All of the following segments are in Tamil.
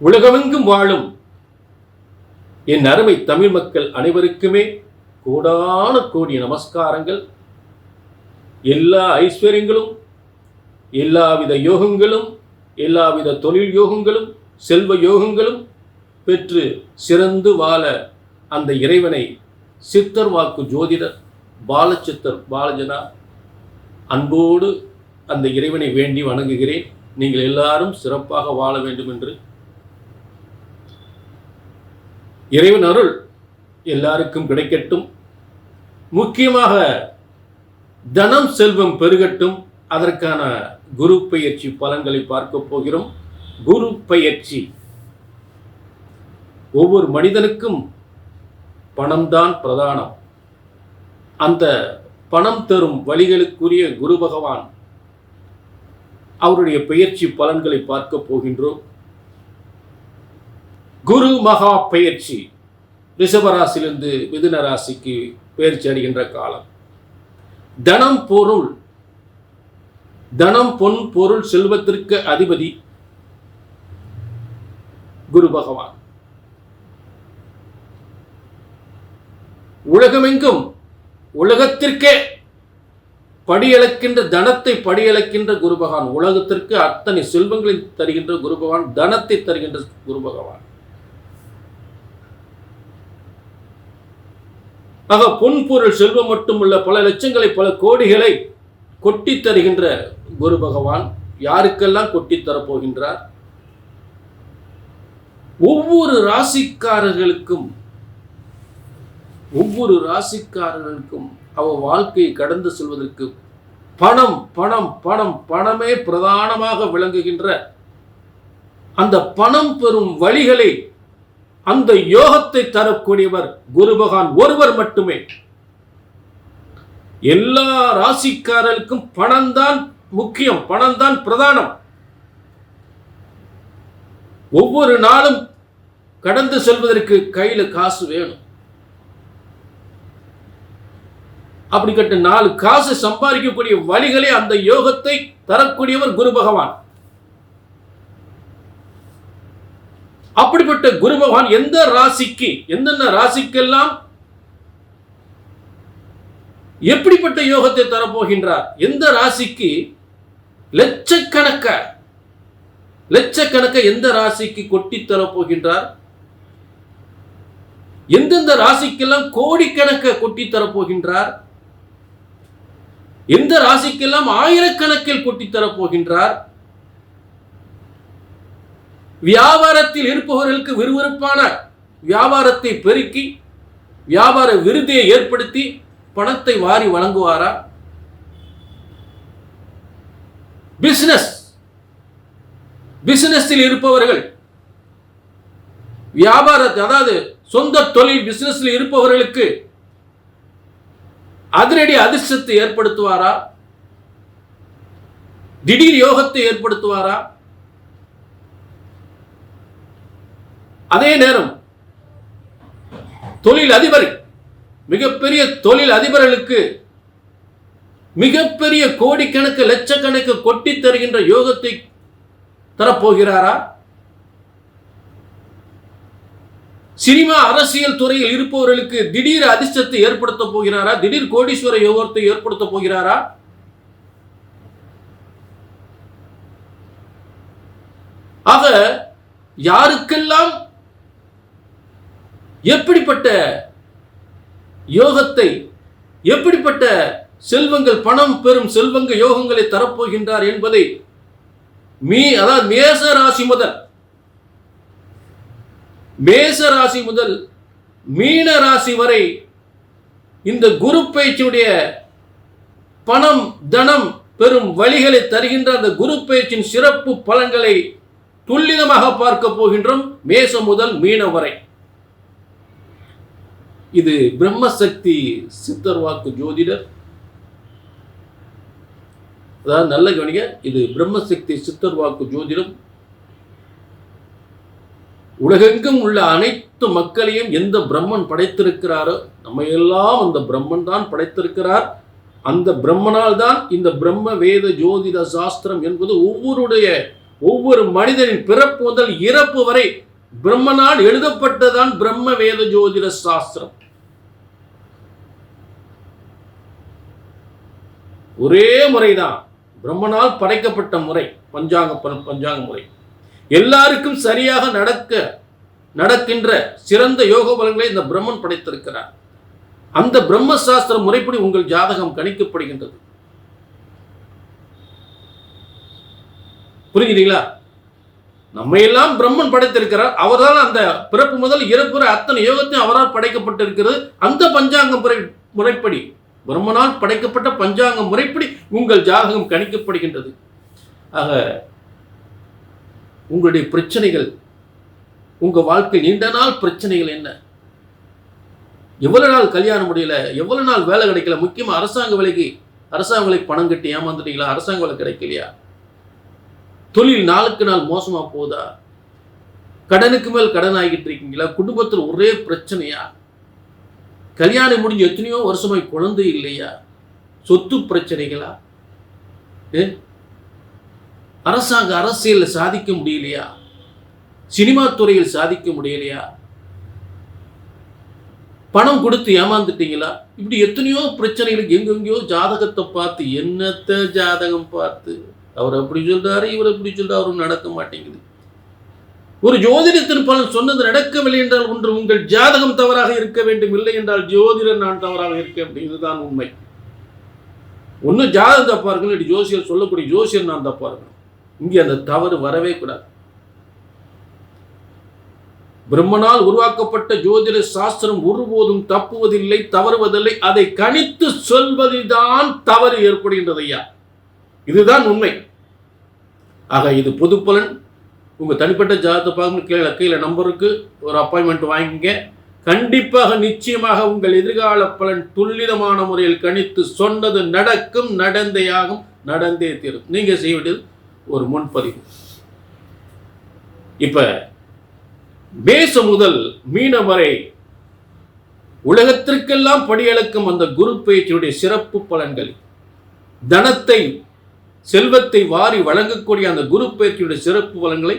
உலகமெங்கும் வாழும் என் அருமை தமிழ் மக்கள் அனைவருக்குமே கோடான கோடி நமஸ்காரங்கள். எல்லா ஐஸ்வர்யங்களும் எல்லாவித யோகங்களும் எல்லாவித தொழில் யோகங்களும் செல்வ யோகங்களும் பெற்று சிறந்து வாழ அந்த இறைவனை சித்தர் வாக்கு ஜோதிடர் பாலச்சித்தர் பாலஜனா அன்போடு அந்த இறைவனை வேண்டி வணங்குகிறேன். நீங்கள் எல்லாரும் சிறப்பாக வாழ வேண்டும் என்று இறைவன் அருள் எல்லாருக்கும் கிடைக்கட்டும். முக்கியமாக தனம் செல்வம் பெருகட்டும். அதற்கான குரு பயிற்சி பலன்களை பார்க்க போகிறோம். குரு பயிற்சி. ஒவ்வொரு மனிதனுக்கும் பணம்தான் பிரதானம். அந்த பணம் தரும் வழிகளுக்குரிய குரு பகவான் அவருடைய பெயர்ச்சி பலன்களை பார்க்க போகின்றோம். குரு மகா பயிற்சி. ரிஷபராசிலிருந்து மிதுன ராசிக்கு பயிற்சி அடைகின்ற காலம். தனம் பொருள். தனம் பொன் பொருள் செல்வத்திற்கு அதிபதி குரு பகவான். உலகமெங்கும் உலகத்திற்கே படியளக்கின்ற தனத்தை படியளக்கின்ற குரு பகவான். உலகத்திற்கு அத்தனை செல்வங்களை தருகின்ற குரு பகவான் தனத்தை தருகின்ற குரு பகவான். ஆக பொன் பொருள் செல்வம் மட்டுமல்ல பல லட்சங்களை பல கோடிகளை கொட்டி தருகின்ற குரு பகவான் யாருக்கெல்லாம் கொட்டி தரப்போகின்றார்? ஒவ்வொரு ராசிக்காரர்களுக்கும் ஒவ்வொரு ராசிக்காரர்களுக்கும் அவ வாழ்க்கையை கடந்து செல்வதற்கு பணம் பணம் பணம் பணமே பிரதானமாக விளங்குகின்ற அந்த பணம் பெறும் வழிகளை அந்த யோகத்தை தரக்கூடியவர் குரு பகவான் ஒருவர் மட்டுமே. எல்லா ராசிக்காரருக்கும் பணம்தான் முக்கியம் பணம் தான் பிரதானம். ஒவ்வொரு நாளும் கடந்து செல்வதற்கு கையில காசு வேணும். அப்படிப்பட்ட நாலு காசு சம்பாதிக்கக்கூடிய வழிகளே அந்த யோகத்தை தரக்கூடியவர் குரு பகவான் அப்படிப்பட்ட குரு பகவான் எந்த ராசிக்கு எந்தெந்த ராசிக்கெல்லாம் எப்படிப்பட்ட யோகத்தை தரப்போகின்றார்? எந்த ராசிக்கு லட்சக்கணக்க லட்சக்கணக்க எந்த ராசிக்கு கொட்டி தரப்போகின்றார்? எந்தெந்த ராசிக்கெல்லாம் கோடிக்கணக்க கொட்டி தரப்போகின்றார்? எந்த ராசிக்கெல்லாம் ஆயிரக்கணக்கில் கொட்டி தரப்போகின்றார்? வியாபாரத்தில் இருப்பவர்களுக்கு விறுவிறுப்பான வியாபாரத்தை பெருக்கி வியாபார விருதியை ஏற்படுத்தி பணத்தை வாரி வழங்குவாரா? பிசினஸ் பிசினஸில் இருப்பவர்கள் வியாபாரத்தை அதாவது சொந்த தொழில் பிசினஸில் இருப்பவர்களுக்கு அதிரடி அதிர்ஷ்டத்தை ஏற்படுத்துவாரா? திடீர் யோகத்தை ஏற்படுத்துவாரா? அதே நேரம் தொழில் அதிபர் மிகப்பெரிய தொழில் அதிபர்களுக்கு மிகப்பெரிய கோடிக்கணக்கு லட்சக்கணக்கு கொட்டி தருகின்ற யோகத்தை தரப்போகிறாரா? சினிமா அரசியல் துறையில் இருப்பவர்களுக்கு திடீர் அதிர்ஷ்டத்தை ஏற்படுத்த போகிறாரா? திடீர் கோடீஸ்வர யோகத்தை ஏற்படுத்த போகிறாரா? ஆக யாருக்கெல்லாம் எப்படிப்பட்ட யோகத்தை எப்படிப்பட்ட செல்வங்கள் பணம் பெறும் செல்வங்க யோகங்களை தரப்போகின்றார் என்பதை மீ அதாவது மேச ராசி முதல் மேச ராசி முதல் மீன ராசி வரை இந்த குரு பயிற்சியுடைய பணம் தனம் பெறும் வழிகளை தருகின்ற அந்த குரு பயிற்சியின் சிறப்பு பலன்களை துல்லிதமாக பார்க்க போகின்றோம் மேசம் முதல் மீன வரை. இது பிரம்மசக்தி சித்தர் வாக்கு ஜோதிடர். அதாவது நல்ல கவனிக்க இது பிரம்மசக்தி சித்தர் வாக்கு ஜோதிடம். உலகெங்கும் உள்ள அனைத்து மக்களையும் எந்த பிரம்மன் படைத்திருக்கிறாரோ நம்ம எல்லாம் அந்த பிரம்மன் தான் படைத்திருக்கிறார். அந்த பிரம்மனால் தான் இந்த பிரம்ம வேத ஜோதிட சாஸ்திரம் என்பது ஒவ்வொருடைய ஒவ்வொரு மனிதனின் பிறப்பு முதல் இறப்பு வரை பிரம்மனால் எழுதப்பட்டதான் பிரம்ம வேத ஜோதிட சாஸ்திரம். ஒரே முறைதான். பிரம்மனால் படைக்கப்பட்ட முறை பஞ்சாங்க பஞ்சாங்க முறை. எல்லாருக்கும் சரியாக நடக்க நடக்கின்ற சிறந்த யோக பலன்களை இந்த பிரம்மன் படைத்திருக்கிறார். அந்த பிரம்மசாஸ்திர முறைப்படி உங்கள் ஜாதகம் கணிக்கப்படுகின்றது. புரிஞ்சுதீங்களா நம்ம எல்லாம் பிரம்மன் படைத்திருக்கிறார். அவரால் அந்த பிறப்பு முதல் இறப்புற அத்தனை யோகத்தையும் அவரால் படைக்கப்பட்டிருக்கிறது. அந்த பஞ்சாங்க முறை முறைப்படி. பிரம்மனால் படைக்கப்பட்ட பஞ்சாங்க முறைப்படி உங்கள் ஜாதகம் கணிக்கப்படுகின்றது. ஆக உங்களுடைய பிரச்சனைகள் உங்க வாழ்க்கை நீண்ட நாள் பிரச்சனைகள் என்ன? எவ்வளவு நாள் கல்யாணம் முடியல? எவ்வளவு நாள் வேலை கிடைக்கல? முக்கியமா அரசாங்க வேலைக்கு அரசாங்க வேலைக்கு பணம் கட்டி ஏமாந்துட்டீங்களா? அரசாங்க வேலை கிடைக்கலையா? தொழில் நாளுக்கு நாள் மோசமா போகுதா கடனுக்கு மேல் கடன் ஆகிட்டு இருக்கீங்களா? குடும்பத்தில் ஒரே பிரச்சனையா? கல்யாணம் முடிஞ்சு எத்தனையோ வருஷமாய் குழந்தை இல்லையா? சொத்து பிரச்சனைகளா? அரசாங்க அரசியலில் சாதிக்க முடியலையா? சினிமா துறையில் சாதிக்க முடியலையா? பணம் கொடுத்து ஏமாந்துட்டீங்களா? இப்படி எத்தனையோ பிரச்சனைகளுக்கு எங்கெங்கேயோ ஜாதகத்தை பார்த்து என்னத்த ஜாதகம் பார்த்து? அவர் அப்படி சொல்றாரு இவர் அப்படி சொல்றாரு அவரும் நடக்க மாட்டேங்குது. ஒரு ஜோதிடத்தின் பலன் சொன்னது நடக்கவில்லை என்றால் ஒன்று உங்கள் ஜாதகம் தவறாக இருக்க வேண்டும் இல்லை என்றால் ஜோதிடர் நான் தவறாக இருக்க வேண்டும் இதுதான் உண்மை. ஒன்று ஜாதகம் தப்பா இருக்கணும் இல்லாட்டி ஜோசியர் சொல்லக்கூடிய ஜோசியர் நான் தப்பா இருக்கணும். இங்கே அந்த தவறு வரவே கூடாது. பிரம்மனால் உருவாக்கப்பட்ட ஜோதிட சாஸ்திரம் ஒருபோதும் தப்புவதில்லை தவறுவதில்லை. அதை கணித்து சொல்வதில்தான் தவறு ஏற்படுகின்றது ஐயா. இதுதான் உண்மை. ஆக இது பொதுப்பலன் உங்கள் தனிப்பட்ட ஜாதகத்தை பார்க்கணும் கீழே கீழே நம்பருக்கு ஒரு அப்பாயின்மெண்ட் வாங்கிங்க கண்டிப்பாக நிச்சயமாக உங்கள் எதிர்கால பலன் துல்லிதமான முறையில் கணித்து சொன்னது நடக்கும் நடந்தேயாகும் நடந்தே தீரும். நீங்கள் செய்ய வேண்டியது ஒரு முன்பதிவு. இப்போ மேச முதல் மீனம் வரை உலகத்திற்கெல்லாம் படியளக்கும் அந்த குரு பயிற்சியுடைய சிறப்பு பலன்கள். தனத்தை செல்வத்தை வாரி வழங்கக்கூடிய அந்த குரு பயிற்சியுடைய சிறப்பு பலன்களை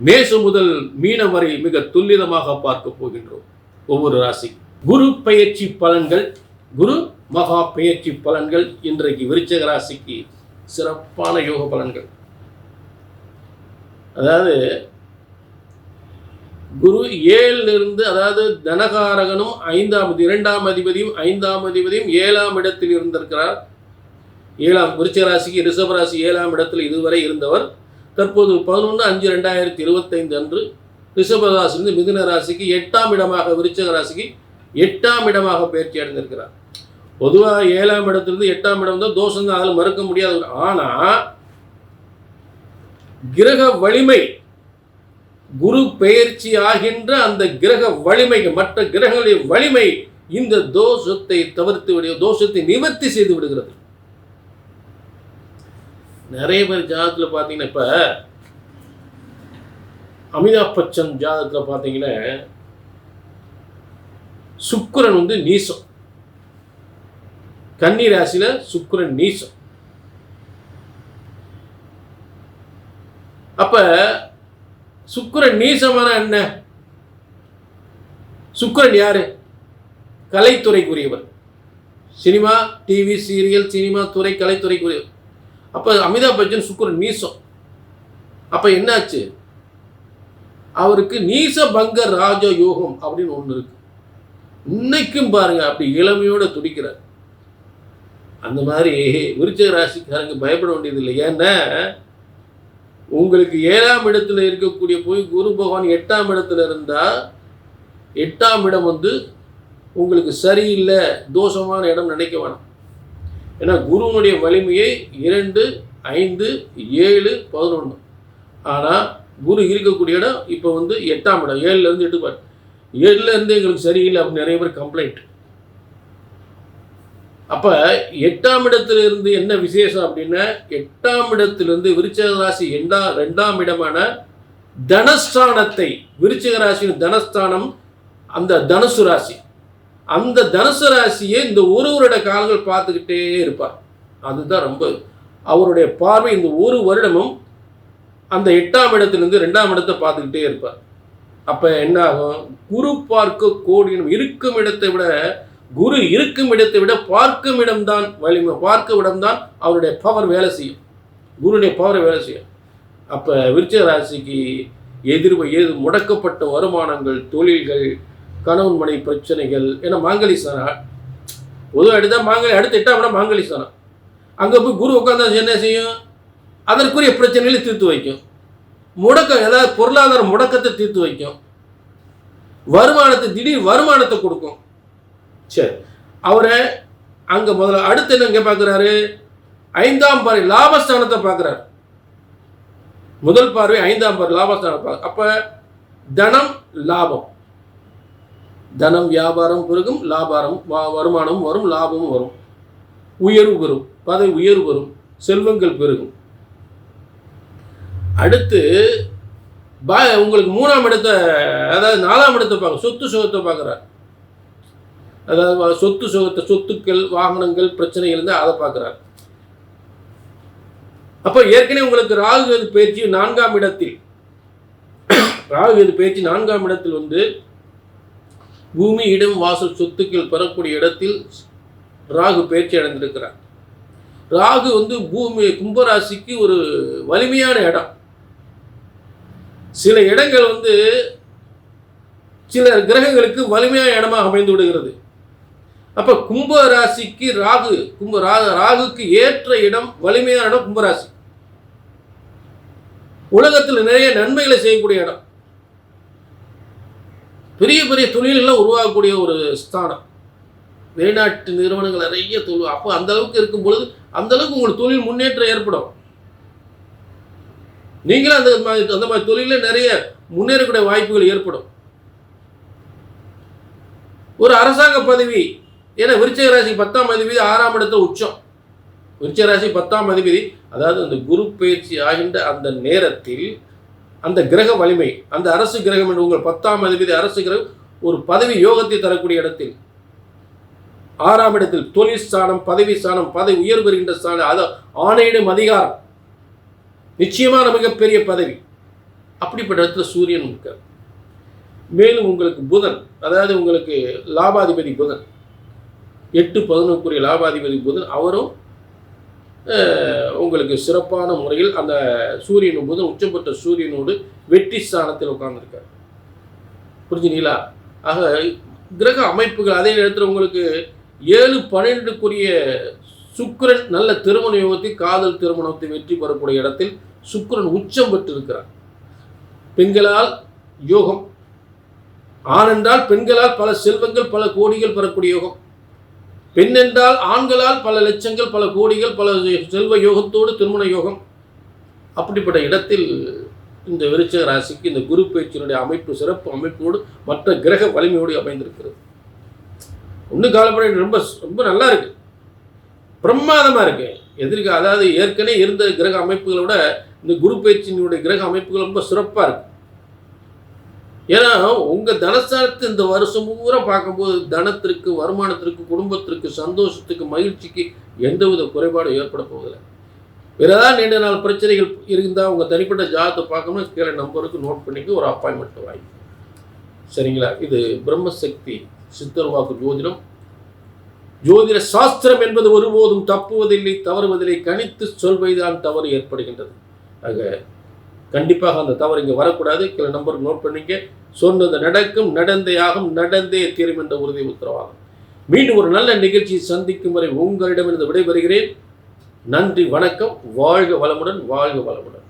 மேசு முதல் மீனம் வரை மிக துல்லிதமாக பார்க்க போகின்றோம். ஒவ்வொரு ராசி குரு பயிற்சி பலன்கள் குரு மகா பயிற்சி பலன்கள் இன்றைக்கு விருச்சக ராசிக்கு சிறப்பான யோக பலன்கள். அதாவது குரு ஏழிலிருந்து அதாவது தனகாரகனும் ஐந்தாம் இரண்டாம் அதிபதியும் ஐந்தாம் அதிபதியும் ஏழாம் இடத்தில் இருந்திருக்கிறார். ஏழாம் விருச்சராசிக்கு ரிஷப ராசி ஏழாம் இடத்தில் இதுவரை இருந்தவர். தற்போது பதினொன்று அஞ்சு ரெண்டாயிரத்தி இருபத்தைந்து அன்று ரிஷப ராசிலிருந்து மிதுன ராசிக்கு எட்டாம் இடமாக விருச்சக ராசிக்கு எட்டாம் இடமாக பயிற்சி அடைந்திருக்கிறார். பொதுவாக ஏழாம் இடத்திலிருந்து எட்டாம் இடம் தான் தோஷம் தான் அதில் மறுக்க முடியாது. ஆனால் கிரக வலிமை குரு பெயர்ச்சி ஆகின்ற அந்த கிரக வலிமை மற்ற கிரகங்களின் வலிமை இந்த தோஷத்தை தவிர்த்து விட தோஷத்தை நிவர்த்தி செய்து விடுகிறது. நிறைய பேர் ஜாதகத்தில் பார்த்தீங்கன்னா இப்போ அமிதாப் பச்சன் ஜாதகத்தில் பார்த்தீங்கன்னா சுக்கரன் வந்து நீசம். கன்னி ராசியில் சுக்கரன் நீசம். அப்ப சுக்கரன் நீசமான என்ன? சுக்கிரன் யாரு? கலைத்துறைக்குரியவர். சினிமா டிவி சீரியல் சினிமா துறை கலைத்துறைக்குரியவர். அப்போ அமிதாப் பச்சன் சுக்கிரன் நீசம் அப்போ என்னாச்சு? அவருக்கு நீச பங்க ராஜ யோகம் அப்படின்னு ஒன்று இருக்கு. இன்னைக்கும் பாருங்க அப்படி இளமையோட துடிக்கிறார். அந்த மாதிரி விருச்சக ராசிக்காரங்க பயப்பட வேண்டியதில்லை ஏன்னா உங்களுக்கு ஏழாம் இடத்துல இருக்கக்கூடிய போய் குரு பகவான் எட்டாம் இடத்துல இருந்தா எட்டாம் இடம் வந்து உங்களுக்கு சரியில்லை தோஷமான இடம் நினைக்க வேணாம். ஏன்னா குருவனுடைய வலிமையை இரண்டு ஐந்து ஏழு பதினொன்று ஆனால் குரு இருக்கக்கூடிய இடம் இப்போ வந்து எட்டாம் இடம். ஏழுலேருந்து எட்டுப்பார் ஏழுலேருந்து எங்களுக்கு சரியில்லை அப்படின்னு நிறைய பேர் கம்ப்ளைண்ட் அப்போ எட்டாம் இடத்துல இருந்து என்ன விசேஷம் அப்படின்னா எட்டாம் இடத்திலிருந்து விருச்சிக ராசி எண்டா ரெண்டாம் இடமான தனஸ்தானத்தை விருச்சிக ராசியின் தனஸ்தானம் அந்த தனுசு ராசி. அந்த தனுசு ராசியை இந்த ஒரு வருட காலங்கள் பார்த்துக்கிட்டே இருப்பார். அதுதான் ரொம்ப அவருடைய பார்வை இந்த ஒரு வருடமும் அந்த எட்டாம் இடத்திலிருந்து ரெண்டாம் இடத்தை பார்த்துக்கிட்டே இருப்பார். அப்போ என்ன ஆகும்? குரு பார்க்க கோடினும் இருக்கும் இடத்தை விட குரு இருக்கும் இடத்தை விட பார்க்கும் இடம்தான் வலிமை. பார்க்கும் இடம்தான் அவருடைய பவர் வேலை செய்யும். குருடைய பவர் வேலை செய்யும். அப்போ விருச்ச ராசிக்கு எதிர்வு ஏது முடக்கப்பட்ட வருமானங்கள் தொழில்கள் கணவன் மனை பிரச்சனைகள் ஏன்னா மாங்கலி ஸ்தானம் பொதுவாக எடுத்தால் மாங்கலி அடுத்து எட்டாம் இடம் மாங்கலி அங்கே போய் குரு உட்காந்தா என்ன செய்யும்? அதற்குரிய பிரச்சனைகளை தீர்த்து வைக்கும். முடக்கம் ஏதாவது பொருளாதார முடக்கத்தை தீர்த்து வைக்கும். வருமானத்தை திடீர் வருமானத்தை கொடுக்கும். சரி. அவரை அங்கே முதல்ல அடுத்து என்ன இங்கே பார்க்குறாரு? ஐந்தாம் பார்வை லாபஸ்தானத்தை பார்க்குறாரு. முதல் பார்வை ஐந்தாம் பார்வை லாபஸ்தானம் பார்க்க அப்ப தனம் லாபம். தனம் வியாபாரம் பெருகும் லாபாரம் வா- வருமானம் வரும் லாபமும் வரும். உயர்வு பெறும் பதவி உயர்வு வரும் செல்வங்கள் பெருகும். அடுத்து பா உங்களுக்கு மூணாம் இடத்தை அதாவது நாலாம் இடத்தை பார்க்க சொத்து சுகத்தை பார்க்குறார். அதாவது சொத்து சுகத்தை சொத்துக்கள் வாகனங்கள் பிரச்சனைகள் இருந்தால் அதை பார்க்குறார். அப்போ ஏற்கனவே உங்களுக்கு ராகு கேது பயிற்சி நான்காம் இடத்தில். ராகு கேது பயிற்சி நான்காம் இடத்தில் வந்து பூமி இடம் வாசல் சொத்துக்கள் பெறக்கூடிய இடத்தில் ராகு பயிற்சி அடைந்திருக்கிறார். ராகு வந்து பூமி கும்பராசிக்கு ஒரு வலிமையான இடம். சில இடங்கள் வந்து சில கிரகங்களுக்கு வலிமையான இடமாக அமைந்து விடுகிறது. அப்போ கும்பராசிக்கு ராகு கும்ப ராகு ராகுக்கு ஏற்ற இடம் வலிமையான இடம் கும்பராசி. உலகத்தில் நிறைய நன்மைகளை செய்யக்கூடிய இடம். பெரிய பெரிய தொழிலெல்லாம் உருவாகக்கூடிய ஒரு ஸ்தானம். வெளிநாட்டு நிறுவனங்கள் நிறைய தொழில் அப்போ அந்த அளவுக்கு இருக்கும் பொழுது அந்த அளவுக்கு உங்களுக்கு தொழில் முன்னேற்றம் ஏற்படும். நீங்களும் அந்த மாதிரி அந்த மாதிரி தொழிலில் நிறைய முன்னேறக்கூடிய வாய்ப்புகள் ஏற்படும். ஒரு அரசாங்க பதவி ஏன்னா விருச்சக ராசி பத்தாம் அதிபதி ஆறாம் இடத்த உச்சம். விருச்சிக ராசி பத்தாம் அதிபதி அதாவது அந்த குரு பயிற்சி ஆகின்ற அந்த நேரத்தில் அந்த கிரக வலிமை அந்த அரசு கிரகம் என்று உங்கள் பத்தாம் அதிபதி அரசு கிரகம் ஒரு பதவி யோகத்தை தரக்கூடிய இடத்தில். ஆறாம் இடத்தில் தொழில் ஸ்தானம் பதவி ஸ்தானம் பதவி உயர்வு பெறுகின்ற ஸ்தானம் அது ஆணையிடும் அதிகாரம். நிச்சயமான மிகப்பெரிய பதவி. அப்படிப்பட்ட இடத்துல சூரியன் இருக்கார் மேலும் உங்களுக்கு புதன் அதாவது உங்களுக்கு லாபாதிபதி புதன். எட்டு பதினொன்றுக்குரிய லாபாதிபதி புதன் அவரும் உங்களுக்கு சிறப்பான முறையில் அந்த சூரியன் போது உச்சம் பெற்ற சூரியனோடு வெற்றி ஸ்தானத்தில் உட்கார்ந்துருக்கார். புரிஞ்சுங்களா ஆக கிரக அமைப்புகள் அதே நேரத்தில் உங்களுக்கு ஏழு பன்னெண்டுக்குரிய சுக்கிரன் நல்ல திருமண யோகத்தை காதல் திருமணத்தை வெற்றி பெறக்கூடிய இடத்தில் சுக்கரன் உச்சம் பெற்றிருக்கிறார். பெண்களால் யோகம் ஆனென்றால் பெண்களால் பல செல்வங்கள் பல கோடிகள் பெறக்கூடிய யோகம். பெண் என்றால் ஆண்களால் பல லட்சங்கள் பல கோடிகள் பல செல்வ யோகத்தோடு திருமண யோகம். அப்படிப்பட்ட இடத்தில் இந்த விருச்சக ராசிக்கு இந்த குரு பயிற்சியினுடைய அமைப்பு சிறப்பு அமைப்போடு மற்ற கிரக வலிமையோடு அமைந்திருக்கிறது. ஒன்றும் காலப்படை ரொம்ப ரொம்ப நல்லா இருக்கு. பிரமாதமாக இருக்கு. எதிர்க்க அதாவது ஏற்கனவே இருந்த கிரக அமைப்புகளை விட இந்த குரு பயிற்சியினுடைய கிரக அமைப்புகள் ரொம்ப சிறப்பாக இருக்குது ஏன்னா உங்கள் தனஸ்தானத்தை இந்த வருஷம் பூரா பார்க்கும்போது தனத்திற்கு வருமானத்திற்கு குடும்பத்திற்கு சந்தோஷத்துக்கு மகிழ்ச்சிக்கு எந்தவித குறைபாடும் ஏற்பட போவதில்லை. வேறு ஏதாவது நீண்ட நாள் பிரச்சனைகள் இருந்தால் உங்கள் தனிப்பட்ட ஜாதத்தை பார்க்கணும் கீழே நம்பருக்கு நோட் பண்ணிக்க ஒரு அப்பாயின்மெண்ட் வாங்கி. சரிங்களா? இது பிரம்மசக்தி சித்தர் வாக்கு ஜோதிடம். ஜோதிட சாஸ்திரம் என்பது ஒருபோதும் தப்புவதில்லை தவறுவதில்லை கணித்து சொல்வதுதான் தவறு ஏற்படுகின்றது. ஆக கண்டிப்பாக அந்த தவறு இங்கே வரக்கூடாது. சில நம்பர் நோட் பண்ணிக்க. சொன்னது நடக்கும் நடந்தே ஆகும் நடந்தே தீரும் என்ற உறுதி உத்தரவாதம். மீண்டும் ஒரு நல்ல நிகழ்ச்சியை சந்திக்கும் வரை உங்களிடமிருந்து விடைபெறுகிறேன். நன்றி வணக்கம். வாழ்க வளமுடன் வாழ்க வளமுடன்.